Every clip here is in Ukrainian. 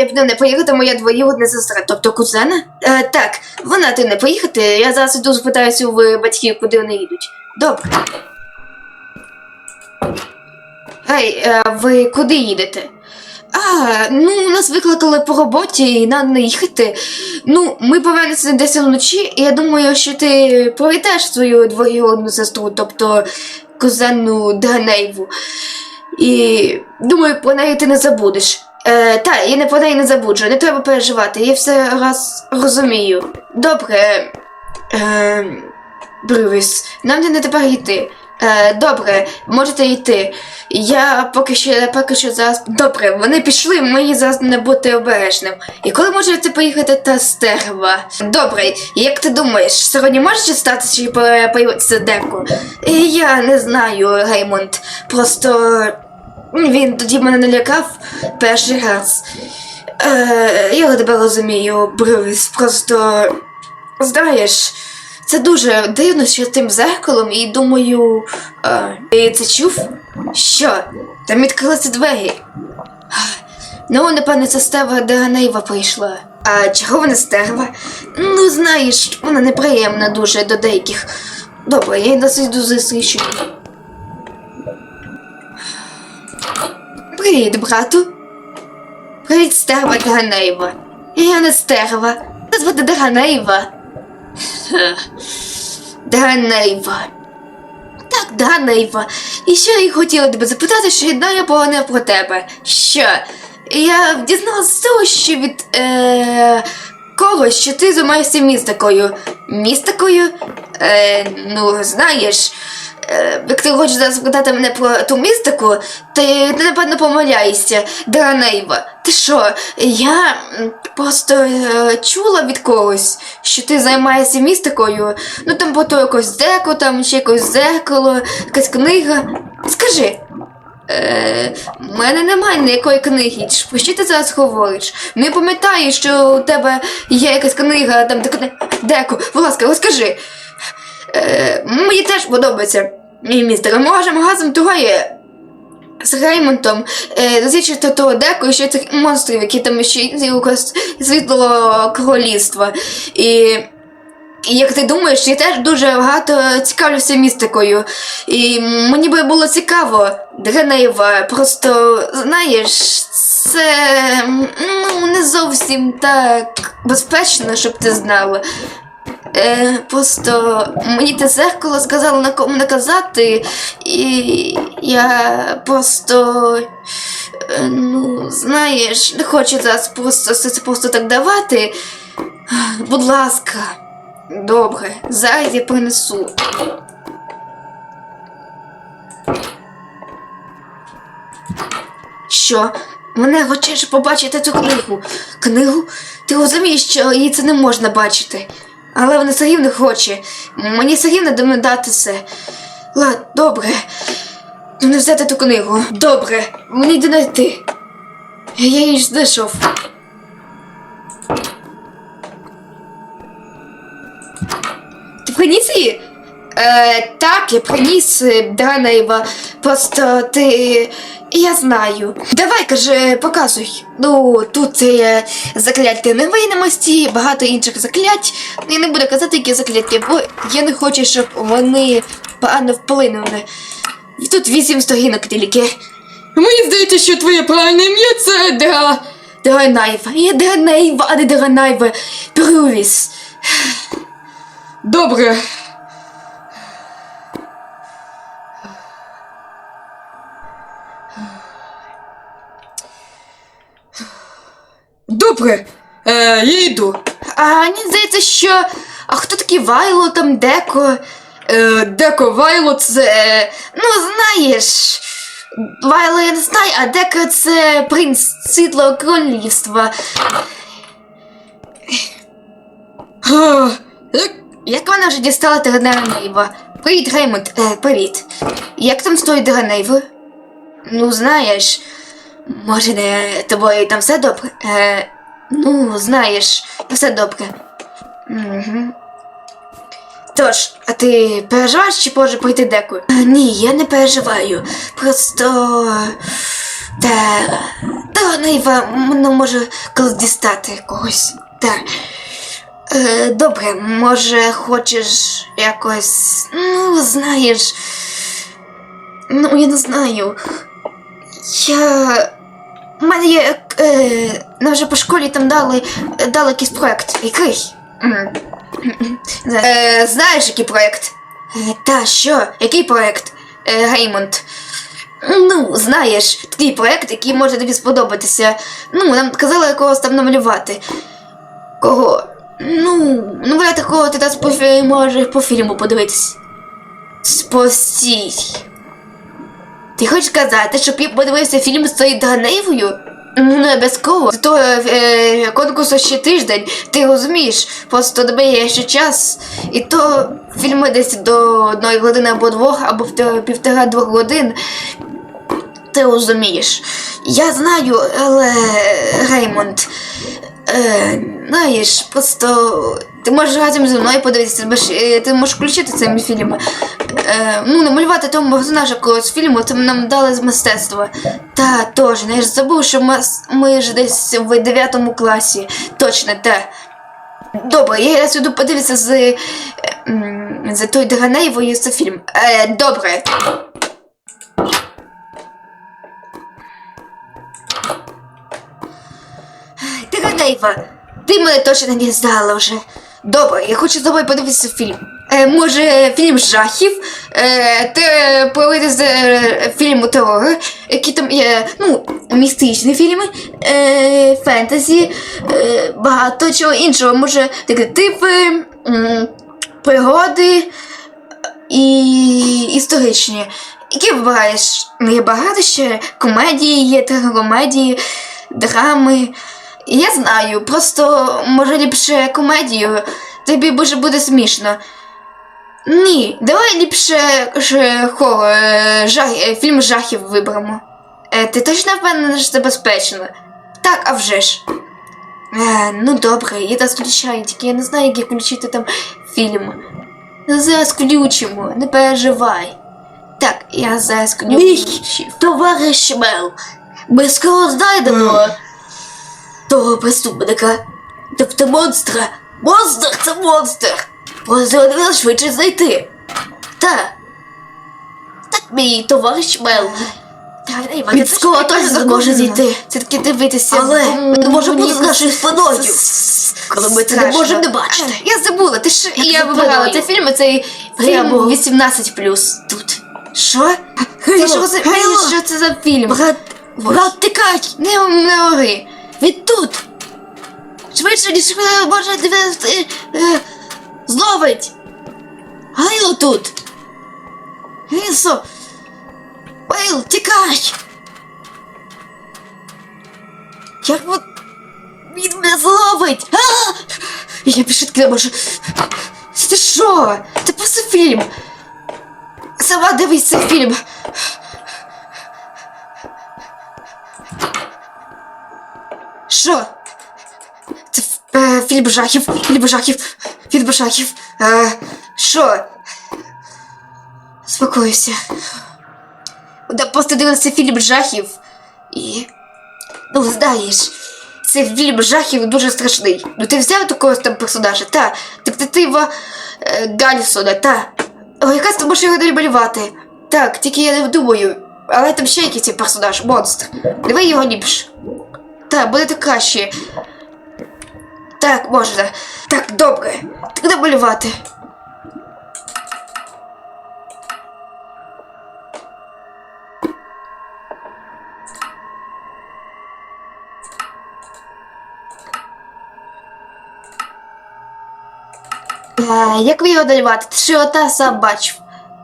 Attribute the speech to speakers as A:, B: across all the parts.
A: Не сьогодні повинна поїхати моя двоюрідна сестра, тобто кузена. Е, так, вона ти не поїхати. Я зараз іду спитаюся у батьків, куди вони їдуть. Добре. Гей, е, ви куди їдете? А, ну нас викликали по роботі і нам не їхати. Ну, ми повернемося десь вночі, і я думаю, що ти привітаєш свою двоюрідну сестру, тобто кузенну Данейву. І думаю, про неї ти не забудеш. Е, та, я не неї не забуджу, не треба переживати, я все раз розумію. Добре. Е, Брювіс, нам не тепер йти. Е, добре, можете йти. Я поки що поки що зараз. Добре, вони пішли, мені зараз не бути обережним. І коли можете поїхати та стерва? Добре, як ти думаєш, сьогодні може статися чи появитися деко? Е, Я не знаю, Реймонд. Просто він тоді мене налякав перший раз. Е, я тебе розумію, Брювіс, просто знаєш. Це дуже дивно, що тим зеркалом, і думаю. А, ти це чув? Що? Там відкрилися двері. Ну, напевно, це стерва Деганейва прийшла. А чого вона стерва? Ну, знаєш, вона неприємна дуже до деяких. Добре, я досить йду зустрічу. Привіт, брату. Привіт, стерва Деганейва. Я не стерва. Мене звати Деганейва. Данейва. Так, Данейва. І що я хотіла тебе запитати, що я поговорила про тебе. Що? Я дізналася того, що від е, когось, що ти займаєшся містикою. Містикою? Е, ну, знаєш. Е, як ти хочеш зараз запитати мене про ту містику, ти, ти напевно помиляєшся, Дранейва. Ти що? Я просто е, чула від когось, що ти займаєшся містикою. Ну там по то якось деко, там ще якось зеркало, якась книга. Скажи. Е, в мене немає ніякої книги. Про що ти зараз говориш? Не пам'ятаю, що у тебе є якась книга, там де деко. Будь ласка, розкажи. Е, мені теж подобається мій містер. Ми можемо разом того є з Реймонтом е, досліджувати того деку і ще цих монстрів, які там ще якогось королівства. І, і як ти думаєш, я теж дуже багато цікавлюся містикою. І мені би було цікаво, Дренеєва, просто знаєш, це ну, не зовсім так безпечно, щоб ти знала. Е, просто мені те зеркало сказало на кому наказати, і я просто. е, Ну, знаєш, не хочу зараз просто все це просто так давати. Будь ласка, добре, зараз я принесу. Що? Мене хочеш побачити цю книгу. Книгу? Ти розумієш, що їй це не можна бачити. Але вона все рівно хоче. Мені все рівно дати це. Ладно, добре. Ну не взяти ту книгу. Добре, мені йде знайти. Я її знайшов. Ти приніс її? Е, так, я приніс е, Просто ти. Я знаю. Давай, каже, показуй. Ну, тут є закляття невинності, багато інших заклять. Я не буду казати, які закляття, бо я не хочу, щоб вони погано вплинули. І тут вісім сторінок тільки.
B: Мені здається, що твоє правильне ім'я це Дра.
A: Дранайва. Я Дранайва, а не Дранайва. Брювіс.
B: Добре. Добре. Е, я йду.
A: А мені здається, що. А хто такий Вайло там Деко?
B: Е, Деко Вайло це.
A: Ну, знаєш. Вайло я не знаю, а Дека це принц світлого королівства.
B: Як...
A: Як вона вже дістала Дранейва? Привіт, Реймонд, е, привіт. Як там з тою Ну, знаєш, може, не тобою там все добре? Е, ну, знаєш, все добре. Угу. Тож, а ти переживаєш, чи може пройти деку? Е, ні, я не переживаю. Просто. Та, та Нейва ну, може колись дістати когось. Так. Е, добре, може хочеш якось. Ну, знаєш. Ну, я не знаю. Я. У мене є. Е, нам вже по школі там дали, дали якийсь проект. Який? Е, знаєш, який проект? Е, та, що? Який проект? Е, Геймонд. Ну, знаєш, такий проект, який може тобі сподобатися. Ну, нам казали когось там намалювати. Кого? Ну, ну, бля, такого ти зараз по, можеш по фільму подивитись. Спостій. Ти хочеш сказати, щоб я подивився фільм з Ганеєвою? Ну, не обов'язково. То е, конкурсу ще тиждень, ти розумієш, просто до тебе є ще час. І то фільми десь до одної години або двох, або півтора-двох годин. Ти розумієш. Я знаю, але Реймонд. Е, знаєш, просто ти можеш разом зі мною подивитися, е, ти можеш включити цей фільм. Е, ну, намалювати тому персонажа когось фільму, це нам дали з мистецтва. Та, теж, я ж забув, що ми, ми ж десь в 9 класі. Точно, та. Добре, я іду подивитися з, е, м, той Драганеєвою за фільм. Е, добре. Драганеєва, ти мене точно не здала вже. Добре, я хочу з тобою подивитися фільм. Е, може, фільм жахів, е, те подивитися е, фільм терору, які там є, ну, містичні фільми, е, фентезі, е, багато чого іншого. Може, детективи, пригоди і історичні. Які вибираєш? Є багато ще комедії, є трагомедії, драми. Я знаю, просто може ліпше комедію, тобі може буде смішно. Ні, давай ліпше ж, хо, е, жах, е, фільм жахів виберемо. Е, ти точно впевнена, що це безпечно? Так, а вже ж. Е, ну добре, я зараз включаю, тільки я не знаю, як включити там фільм. Ну, зараз включимо, не переживай. Так, я зараз включу.
C: Мій товариш Мел, ми скоро знайдемо того преступника. Тобто монстра. Монстр це монстр. Просто треба швидше знайти. Та. Так, мій товариш Мел. Він скоро точно зможе зійти.
A: Це таки дивитися.
C: Але
A: кому
C: не може бути з нашою спиною. Коли ми це не можемо не бачити.
A: Я забула, ти ж я вибирала цей фільм, цей фільм 18 тут. Що? Ти
C: Хейло,
A: розумієш, що це за фільм?
C: Брат, брат, тикай!
A: Не, не ори.
C: Він тут! Швидше, ніж ви може тебе е, зловить! Гайло тут! Гілсо! Вейл, тікай! Як ви... Він мене зловить! А!
A: Я більше таки не можу. Ти що? Це просто фільм. Сама дивись цей фільм. Що? Це е, фільм жахів, фільм жахів, фільм жахів. Е, що? Спокойся. Да просто дивився фільм жахів. І. Ну, знаєш, цей фільм жахів дуже страшний. Ну ти взяв такого там персонажа, та, детектива е, Гальсона, та. О, якраз ти можеш його малювати. Так, тільки я не думаю. Але там ще якийсь персонаж, монстр. Давай його ліпше. Так, буде так краще. Так, можна. Так, добре. Так де малювати. А, як ви його малювати? Ти ж його та сам бачив.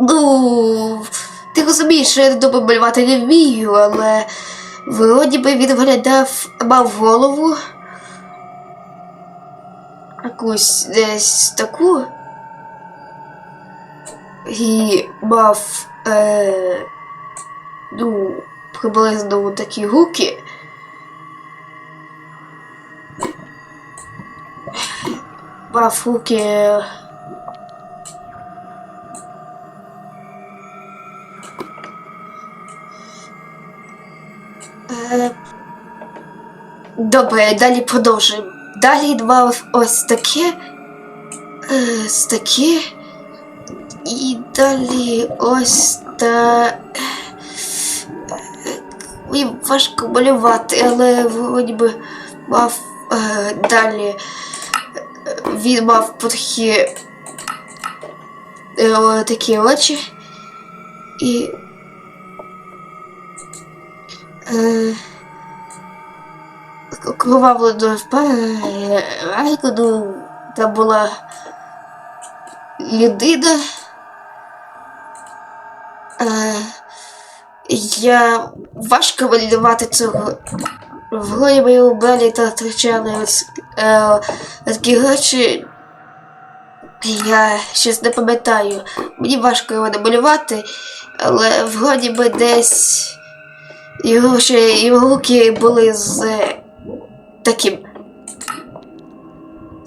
A: Ну, ти розумієш, що я добре малювати не вмію, але вроді би він виглядав, мав голову. Якусь десь таку. І мав е, ну, приблизно такі гуки. Мав гуки. Е, добре, далі продовжуємо. Далі мав ось таке. Е, ось таке. І далі ось та. е, Мені важко малювати, але вроді би мав е, далі. е, Він мав такі, е, такі очі. І. Кроваву до ну, там була людина. Е, я важко малювати цього. В голові мої убрали та втрачали речі. Я щось не пам'ятаю. Мені важко його намалювати, але вроді би десь його ще його руки були з е, таким.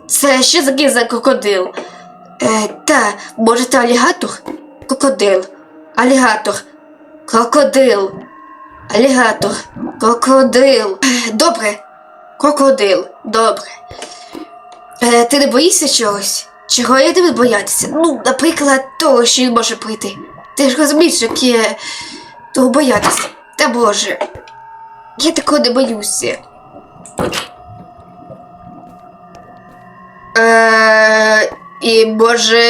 A: Це що таке за крокодил? Е, та, може, це алігатор? Крокодил. Алігатор. Крокодил. Алігатор. Крокодил. Е, Добре. Крокодил. Добре. Е, ти не боїшся чогось? Чого я тебе боятися? Ну, наприклад, того, що він може прийти. Ти ж розумієш, як є того боятися. Та боже. Я такого не боюся. Е, і може.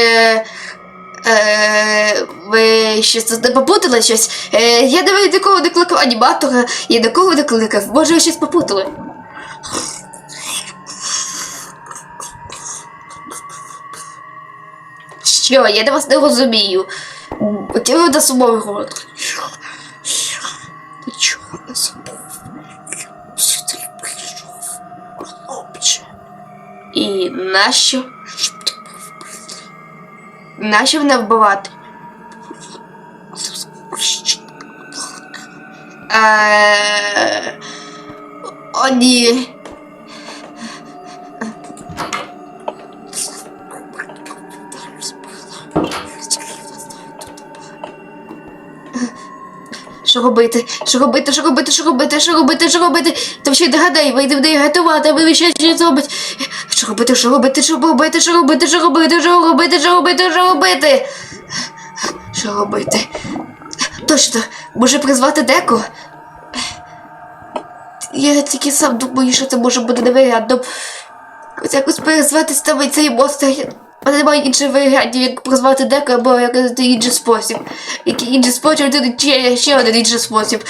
A: Е, ви щось тут не попутали щось? Е, я не нікого не кликав аніматора, я нікого не кликав. Може, ви щось попутали? Що, я на вас не розумію. Ви на сумовий рот. Нащо? Нащо мене вбивати? Е, О, ні. Що робити? Що робити? Що робити? Що робити? Що робити? Що робити? Там ще й догадай, вийди в неї готувати, ви ще щось робить. Що робити? Що робити? Що робити? Що робити? Що робити? Що робити? Що робити? Що робити? Що робити? Точно, може призвати деко? Я тільки сам думаю, що це може бути невероятно. Ось якось перезвати ставить цей монстр. Немає інших варіантів, як призвати деко або якийсь інший спосіб. Який інший спосіб, це ще, ще один інший спосіб.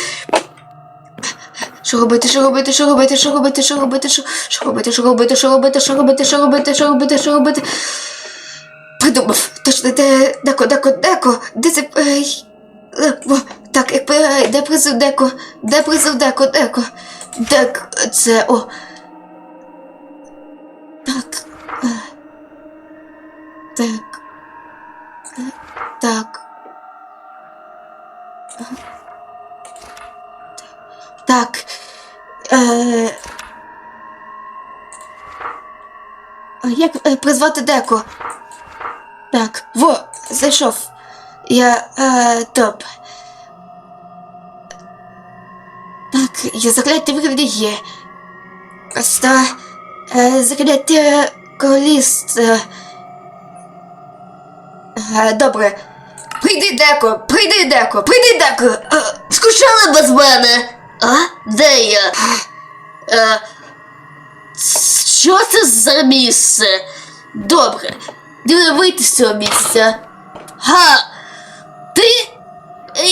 A: Що робити, що робити, що робити, що робити, що робити, що, робити, що робити, що робити, що робити, що робити, що робити, що робити. Придумав. Точно, де деко, деко, деко, де це. е, Так, як е, де призив деко, де призив деко, деко. Дек, це о. Так. Так. Так. Так. Е... Як е, призвати деко? Так, во, зайшов. Я. Е, топ. Так, я закляття вигляді є. Просто. Е, закляття. Е, е, добре. Прийди, деко, прийди, деко, прийди, деко. Е, скучали без мене. А? Де я? Е, що це за місце? Добре. Дивно вийти з цього місця. Га! Ти?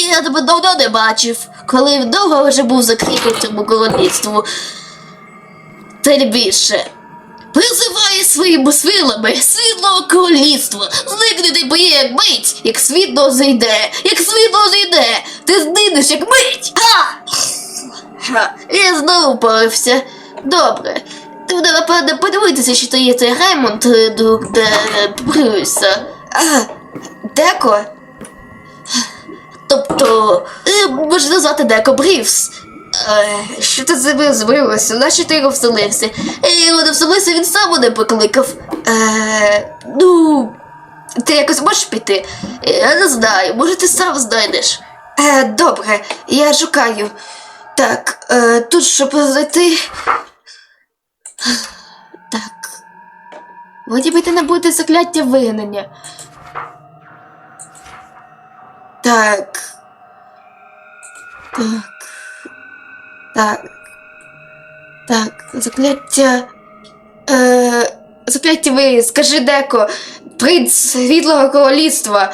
A: Я тебе давно не бачив, коли довго вже був закріплений в цьому королівству. Тим більше. Призиває своїми силами світлого королівства. Зникнути боє як мить, як світло зайде, як світло зайде, ти знайдеш як мить. Ха! Ха, я знову порився. Добре. Буде, напевно, подивитися, що то є цей Раймонд, е, де Брюса. Деко? Тобто, е, можна назвати Деко Брівс. Е, що ти з ним збилося? Наче ти його вселився? Е, його не вселився, він сам мене покликав. Е, ну, ти якось можеш піти? Е, Я не знаю, може ти сам знайдеш. Е, добре, я шукаю. Так, е, тут щоб зайти. Так. Вроді би це не буде закляття вигнання. Так. Так. Так. Так, закляття. Е, закляття ви, скажи деко, принц світлого королівства.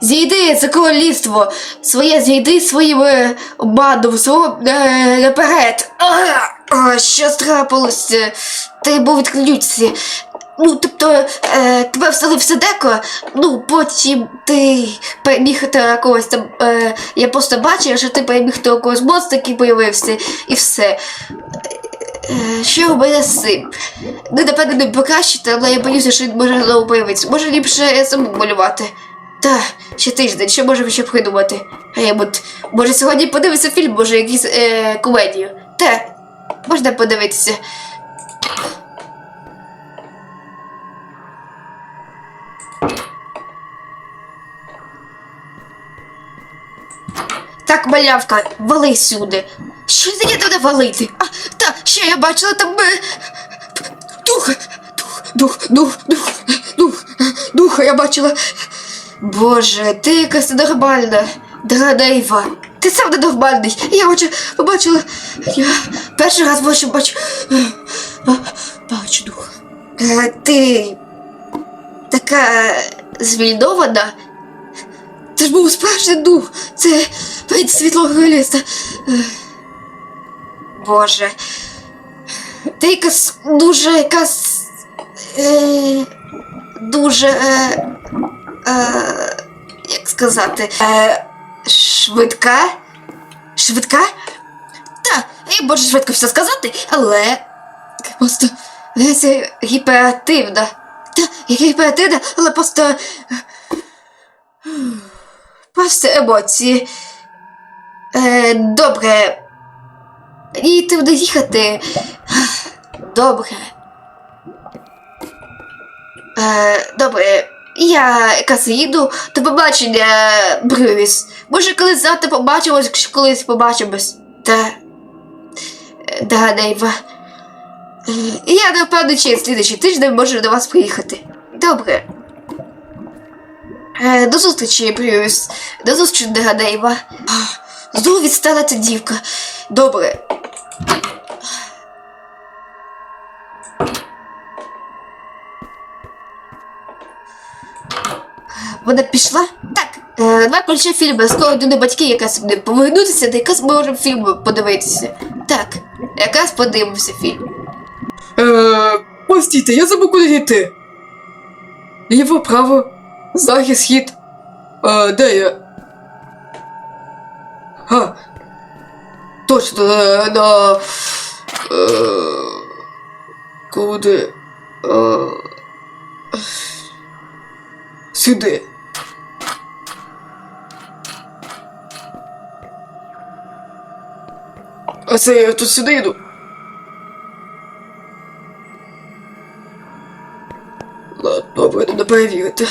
A: Зійди це королівство, своє зійди своїм е, бандом, свого е, наперед. А, а, що трапилося? Ти був відключці. Ну, тобто, е, тебе вселив Сидеко, ну, потім ти переміг та когось там. Е, я просто бачив, що ти переміг того когось монстра, який появився, і все. Е, що робити з цим? Ну, напевно, не покращити, але я боюся, що він може знову появитися. Може ліпше саму малювати. Та, ще тиждень, що можемо ще придумати? А я от, може сьогодні подивитися фільм, може якийсь е, комедію. Та, можна подивитися. Так, малявка, вали сюди. Що це я туди валити? А, та, що я бачила там. е,
B: Дух, дух, дух, дух, дух, дух, дух, я бачила.
A: Боже, ти якась ненормальна, Дранейва. Ти сам ненормальний. Я очі побачила. Я перший раз бачу, бачу. е, Бачу дух. Е, Ти така звільнована. Це ж був справжній дух. Це принц світлого королівства. Е, Боже. Ти якась дуже якась. Е, дуже. Е, як сказати, швидка? Швидка? Та, я можу швидко все сказати, але просто Леся гіперактивна. Та, я гіперактивна, але просто. Просто емоції. Е, добре. І ти буде їхати. Добре. Е, добре, я якраз їду. До побачення, Брювіс. Може, колись завтра побачимось, якщо колись побачимось. Та. Да, Дейва. Е, Я напевно через слідчий тиждень можу до вас приїхати. Добре. Е, До зустрічі, Брювіс. До зустрічі, Дейва. Знову відстала ця дівка. Добре. Вона пішла? Так. Е, давай включи фільм скоро до батьки якраз буде повернутися, та якраз ми можемо фільм подивитися. Так, якраз подивимося фільм.
B: Е, постійте, я забув куди йти. Ліво, право, захід, схід. Е, де я? А. Точно, е, на. Е, куди? Е, сюди. А це я тут сюди йду. Ладно, добре, треба перевірити.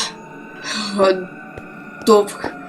B: Добре.